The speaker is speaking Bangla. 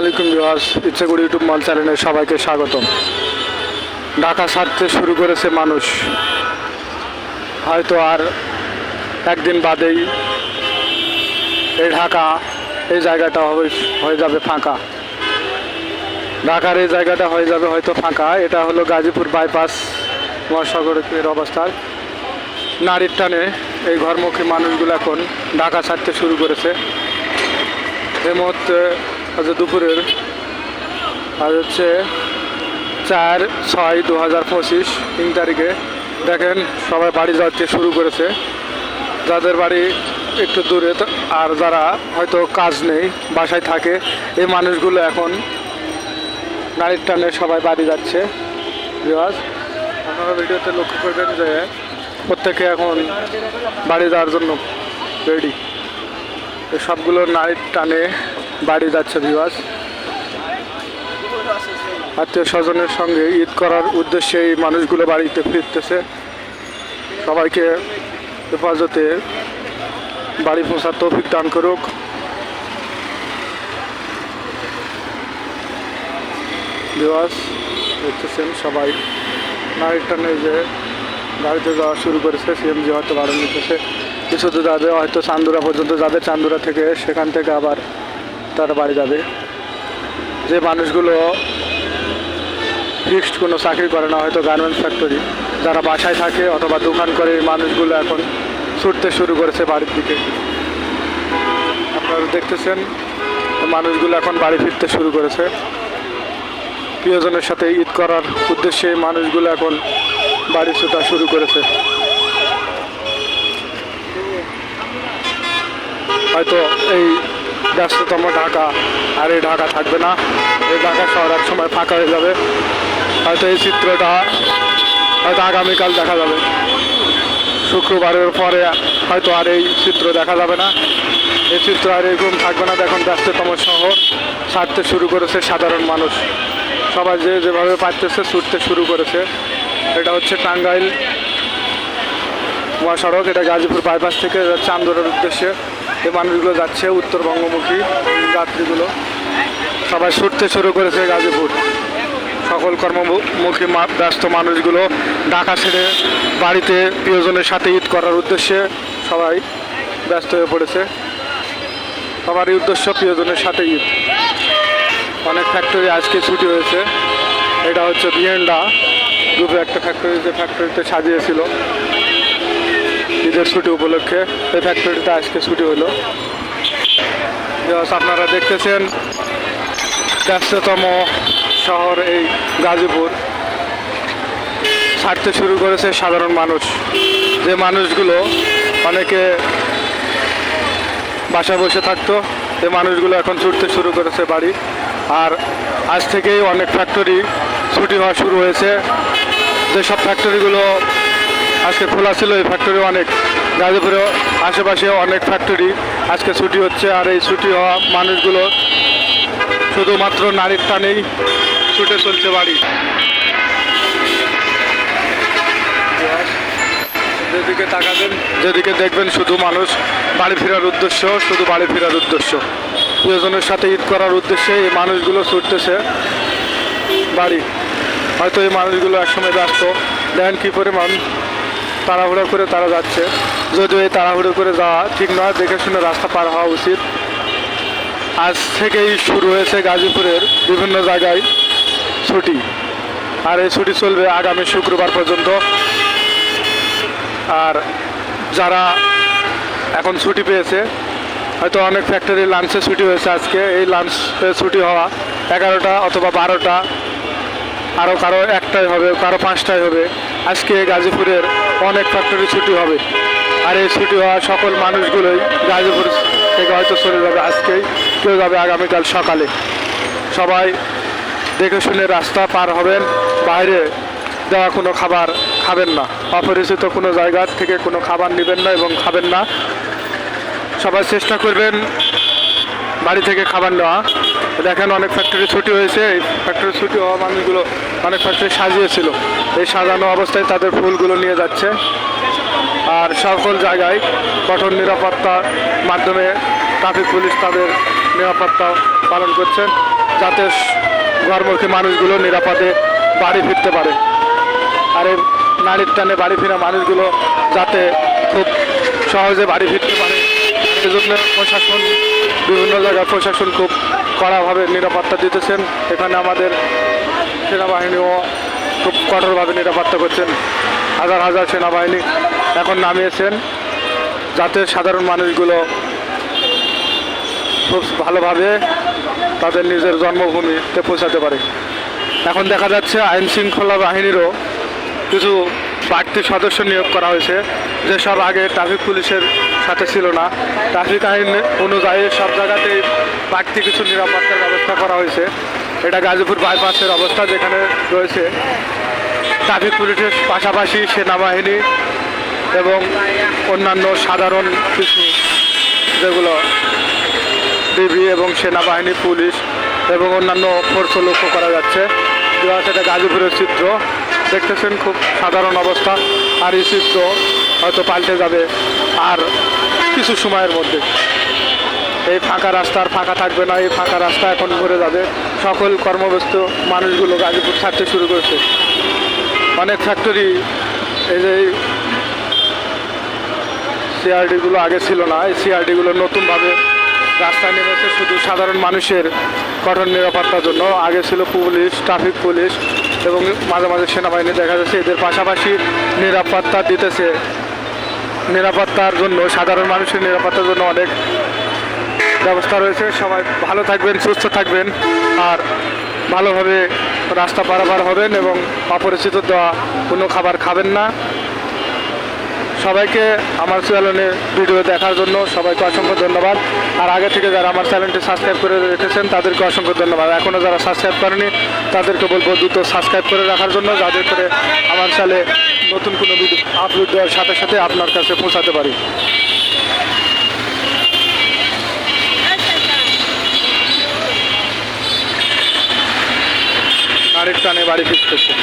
আলাইকুম বিহাস ইচ্ছেগুড়ি ইউটিউব মল চ্যানেলে সবাইকে স্বাগতম। ঢাকা ছাড়তে শুরু করেছে মানুষ। হয়তো আর একদিন বাদেই এই ঢাকা, এই জায়গাটা হবে হয়ে যাবে ফাঁকা। ঢাকার এই জায়গাটা হয়ে যাবে হয়তো ফাঁকা। এটা হলো গাজীপুর বাইপাস মহাসাগরের অবস্থান নারীর টানে এই ঘরমুখী মানুষগুলো এখন ঢাকা ছাড়তে শুরু করেছে। এই মুহূর্তে আজ দুপুরের, আজ হচ্ছে চার ছয় দু হাজার পঁচিশ তিন তারিখে। দেখেন, সবাই বাড়ি যাওয়াতে শুরু করেছে। যাদের বাড়ি একটু দূরে আর যারা হয়তো কাজ নেই, বাসায় থাকে, এই মানুষগুলো এখন গাড়ির টানে সবাই বাড়ি যাচ্ছে। রিওয়াজ আপনারা ভিডিওতে লক্ষ্য করবেন যে প্রত্যেকে এখন বাড়ি যাওয়ার জন্য রেডি সবগুলো নারীর টানে বাড়ি যাচ্ছে বিবাস আত্মীয় স্বজনের সঙ্গে ঈদ করার উদ্দেশ্যে এই মানুষগুলো বাড়িতে ফিরতেছে। সবাইকে হেফাজতে বাড়ি পৌঁছার তৌফিক দান করুক। বিবাস দেখতেছেন সবাই। নারীর টানে যে গাড়িতে যাওয়া শুরু করেছে, সিএমজি হয়তো ভাড়া নিতেছে কিছু তো যাবে, হয়তো চান্দুরা পর্যন্ত যাবে, চান্দুরা থেকে সেখান থেকে আবার তারা বাড়ি যাবে। যে মানুষগুলো ফিক্সড কোনো চাকরি করে না, হয়তো গার্মেন্টস ফ্যাক্টরি যারা বাসায় থাকে অথবা দোকান করে মানুষগুলো এখন ছুটতে শুরু করেছে বাড়ির দিকে। আপনারা দেখতেছেন, মানুষগুলো এখন বাড়ি ফিরতে শুরু করেছে। প্রিয়জনের সাথে ঈদ করার উদ্দেশ্যে মানুষগুলো এখন বাড়ি ছোটা শুরু করেছে। হয়তো এই ব্যস্ততম ঢাকা। আর এই ঢাকা থাকবে না। এই ঢাকা শহর এক সময় ফাঁকা হয়ে যাবে। হয়তো এই চিত্রটা হয়তো আগামীকাল দেখা যাবে। শুক্রবারের পরে হয়তো আর এই চিত্র দেখা যাবে না। এই চিত্র আর এরকম থাকবে না। দেখুন, ব্যস্ততম শহর। ছাড়তে শুরু করেছে সাধারণ মানুষ। সবাই যে যেভাবে পারতেছে ছুটতে শুরু করেছে। এটা হচ্ছে টাঙ্গাইল মহাসড়ক। এটা গাজীপুর বাইপাস থেকে যাচ্ছে উদ্দেশ্যে। এই মানুষগুলো যাচ্ছে উত্তরবঙ্গমুখী যাত্রীগুলো। সবাই ছুটতে শুরু করেছে গাজীপুর। সকল কর্মমুখী ব্যস্ত মানুষগুলো ঢাকা ছেড়ে বাড়িতে প্রিয়জনের সাথে ঈদ করার উদ্দেশ্যে সবাই ব্যস্ত হয়ে পড়েছে। সবারই উদ্দেশ্য প্রিয়জনের সাথে ঈদ। অনেক ফ্যাক্টরি আজকে ছুটি হয়েছে। এটা হচ্ছে বিএন্ডা গ্রুপে একটা ফ্যাক্টরি যে ফ্যাক্টরিতে সাজিয়েছিল। ঈদের ছুটি উপলক্ষে এই ফ্যাক্টরিতে আজকে ছুটি হলো। আপনারা দেখতেছেন ব্যস্ততম শহর এই গাজীপুর। ছাড়তে শুরু করেছে সাধারণ মানুষ। যে মানুষগুলো অনেকে বাসায় বসে থাকতো এই মানুষগুলো এখন ছুটতে শুরু করেছে বাড়ি। আর আজ থেকেই অনেক ফ্যাক্টরি ছুটি হওয়া শুরু হয়েছে। যেসব ফ্যাক্টরিগুলো আজকে খোলা ছিল এই ফ্যাক্টরি অনেক। গাজীপুরে আশেপাশে অনেক ফ্যাক্টরি আজকে ছুটি হচ্ছে আর এই ছুটি হওয়া মানুষগুলো শুধুমাত্র নারীর টানেই ছুটে চলছে বাড়ি। যেদিকে তাকাবেন, যেদিকে দেখবেন শুধু মানুষ বাড়ি ফেরার উদ্দেশ্য, শুধু বাড়ি ফেরার উদ্দেশ্য। প্রিয়জনের সাথে ঈদ করার উদ্দেশ্যে এই মানুষগুলো ছুটতেছে বাড়ি। হয়তো এই মানুষগুলো একসময় ব্যস্ত। দেখেন কী পরিমাণ তাড়াহুড়ো করে তারা যাচ্ছে। যদিও এই তাড়াহুড়ো করে যাওয়া ঠিক নয়, দেখে শুনে রাস্তা পার হওয়া উচিত। আজ থেকেই শুরু হয়েছে গাজীপুরের বিভিন্ন জায়গায় ছুটি। আর এই ছুটি চলবে আগামী শুক্রবার পর্যন্ত। আর যারা এখন ছুটি পেয়েছে, হয়তো অনেক ফ্যাক্টরি লাঞ্চে ছুটি হয়েছে আজকে। এই লাঞ্চে ছুটি হওয়া এগারোটা অথবা বারোটা আরও কারও একটাই হবে, কারও পাঁচটাই হবে। আজকে গাজীপুরের অনেক ফ্যাক্টরি ছুটি হবে। আর এই ছুটি হওয়া সকল মানুষগুলোই গাজীপুর থেকে হয়তো চলে যাবে আজকেই, কেউ যাবে আগামীকাল সকালে। সবাই দেখে শুনে রাস্তা পার হবেন, বাইরে দেওয়া কোনো খাবার খাবেন না। অপরিচিত কোনো জায়গা থেকে কোনো খাবার নেবেন না এবং খাবেন না। সবাই চেষ্টা করবেন বাড়ি থেকে খাবার নেওয়া। দেখেন অনেক ফ্যাক্টরি ছুটি হয়েছে, এই ফ্যাক্টরি ছুটি হওয়া মানুষগুলো অনেক ফ্যাক্টরি সাজিয়েছিল। এই সাজানো অবস্থায় তাদের ফুলগুলো নিয়ে যাচ্ছে। আর সকল জায়গায় কঠোর নিরাপত্তার মাধ্যমে ট্রাফিক পুলিশ তাদের নিরাপত্তা পালন করছেন যাতে ঘরমুখী মানুষগুলো নিরাপদে বাড়ি ফিরতে পারে। আর এই নারীর টানে বাড়ি ফেরা মানুষগুলো যাতে খুব সহজে বাড়ি ফিরতে পারে। এজন্য প্রশাসন, বিভিন্ন জায়গায় প্রশাসন খুব কড়াভাবে নিরাপত্তা দিতেছেন। এখানে আমাদের সেনাবাহিনীও খুব কঠোরভাবে নিরাপত্তা করছেন হাজার হাজার সেনাবাহিনী এখন নামিয়েছেন। যাতে সাধারণ মানুষগুলো খুব ভালোভাবে তাদের নিজের জন্মভূমিতে পৌঁছাতে পারে। এখন দেখা যাচ্ছে আইন শৃঙ্খলা বাহিনীরও কিছু বাড়তি সদস্য নিয়োগ করা হয়েছে। যেসব আগে ট্রাফিক পুলিশের সাথে ছিল না, ট্রাফিক আইন অনুযায়ী সব জায়গাতেই বাড়তি কিছু নিরাপত্তার ব্যবস্থা করা হয়েছে। এটা গাজীপুর বাইপাসের অবস্থা যেখানে রয়েছে। ট্রাফিক পুলিশের পাশাপাশি সেনাবাহিনী এবং অন্যান্য সাধারণ কিছু যেগুলো ডিবি এবং সেনাবাহিনী, পুলিশ এবং অন্যান্য ফোর্সও লক্ষ্য করা যাচ্ছে। সেটা গাজীপুরের চিত্র দেখতেছেন, খুব সাধারণ অবস্থা। আর এই চিত্র হয়তো পাল্টে যাবে আর কিছু সময়ের মধ্যে। এই ফাঁকা রাস্তা আর ফাঁকা থাকবে না, এই ফাঁকা রাস্তা এখন ভরে যাবে। সকল কর্মব্যস্ত মানুষগুলো গাজীপুর ছাড়তে শুরু করেছে। অনেক ফ্যাক্টরি এই যে সিআরডিগুলো আগে ছিল না, এই সিআরডিগুলো নতুনভাবে রাস্তায় নেমেছে শুধু সাধারণ মানুষের কঠোর নিরাপত্তার জন্য। আগে ছিল পুলিশ ট্রাফিক পুলিশ এবং মাঝে মাঝে সেনাবাহিনী দেখা যাচ্ছে এদের পাশাপাশি নিরাপত্তা দিতেছে। নিরাপত্তার জন্য, সাধারণ মানুষের নিরাপত্তার জন্য অনেক ব্যবস্থা রয়েছে। সবাই ভালো থাকবেন, সুস্থ থাকবেন আর ভালোভাবে রাস্তা পারাপার হবেন এবং অপরিচিত দেওয়া কোনো খাবার খাবেন না। সবাইকে আমার চ্যানেলে ভিডিও দেখার জন্য সবাইকে অসংখ্য ধন্যবাদ। আর আগে থেকে যারা আমার চ্যানেলটি সাবস্ক্রাইব করে রেখেছেন, তাদেরকে অসংখ্য ধন্যবাদ। এখনও যারা সাবস্ক্রাইব করেনি, তাদেরকে বলব দ্রুত সাবস্ক্রাইব করে রাখার জন্য যাদের করে আমার চ্যানেলে নতুন কোনো ভিডিও আপলোড দেওয়ার সাথে সাথে আপনার কাছে পৌঁছাতে পারি গাড়ির টানে বাড়ি ফিরতেছে